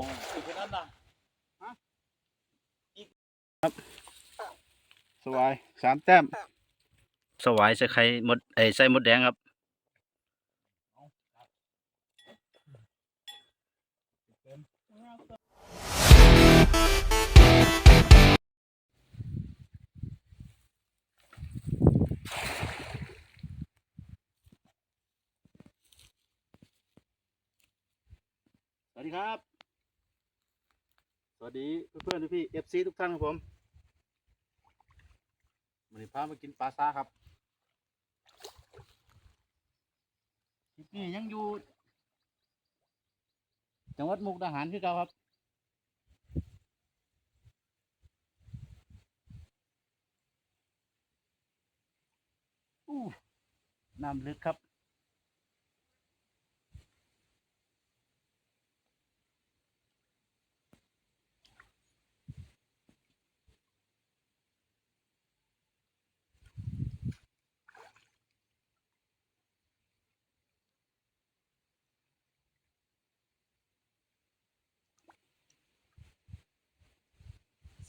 อยู่แค่นั้นนะสวายสามแต้มสวายใส่ไข่มดไอ้ยใส่มดแดงครับสวัสดีครับส วัสดีเพื่อนๆพี่เอฟซีทุกท่านครับผมวันนี้พามากินปลาซ่าครับคลิปนี้ยังอยู่จังหวัดมุกดาหารคือเก่าครับ อู้น้ำลึกครับ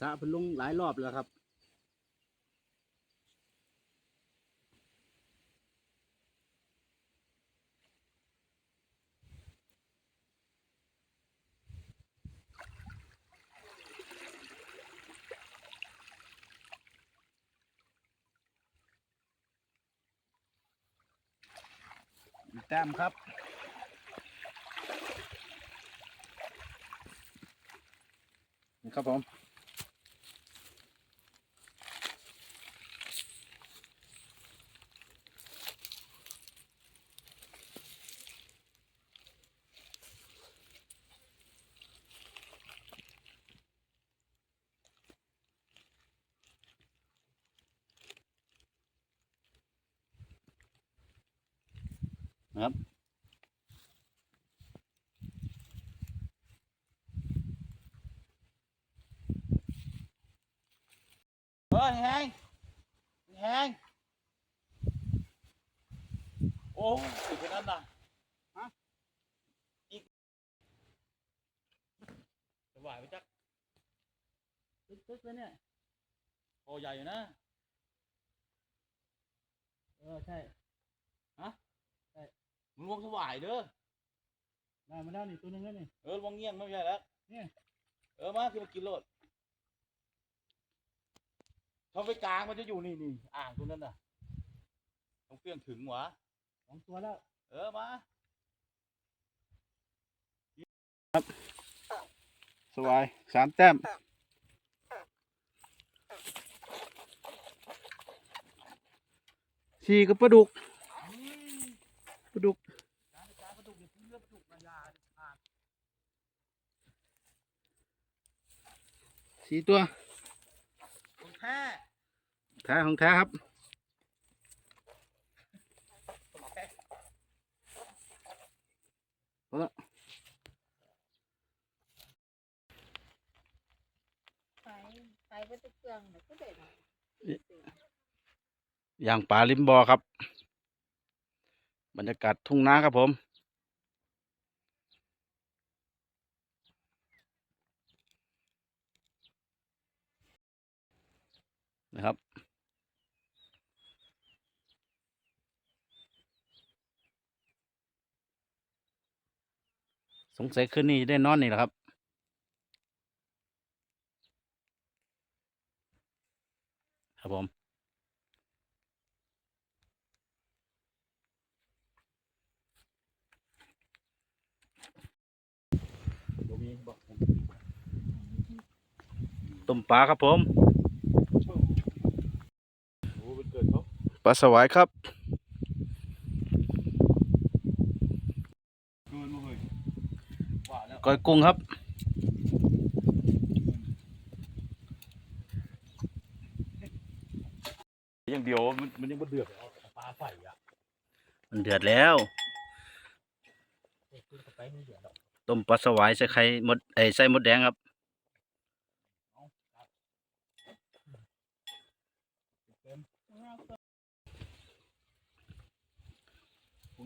ระเพิ่นลงหลายรอบแล้วครับแต้มครับ ครับผม นะครับเฮ้ยแหงแหงโอ้อยู่แค่นั้นนะฮะอีกสบายไปจักตึกๆเลยเนี่ยโอใหญ่อยู่นะ เออ ใช่ วงสวายเด้อได้มาแล้วนี่ตัวหนึงแล้วนี่ เออลวงเงี้ยงไม่ใช่แล้วเนี่ย เออมาที่มากินโลดเขาไปกลางมันจะอยู่นี่นี่อ่างตรงนั้นน่ะต้องเปรี้ยงถึงหวะสองตัวแล้วเออมา สวายสามแต้มสี่กับปลาดุกปลาดุก สี่ตัวของแท้แท้ของแท้ครับไปไปก็จะเครื่องเดี๋ยวก็ได้อย่างป่าริมบอครับ บรรยากาศทุ่งนาครับผม นะครับ สงสัยคืนนี้จะได้นอนนี่แหละครับครับผมบ่มีบอกผมต้มปลาครับผม โอ้เป็นเกิดเขา ปลาสวายครับเกินมาเลยว่าแล้วก้อยกุ้งครับอย่างเดียวมันมันยังบ่เดือดเอาปลาใส่อะมันเดือดแล้วขึ้นไปไม่เดือดหรอกต้มปลาสวายใส่ไข่มดไอ้ยใส่มดแดงครับ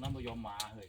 น้ำพยมมาเฮ้ย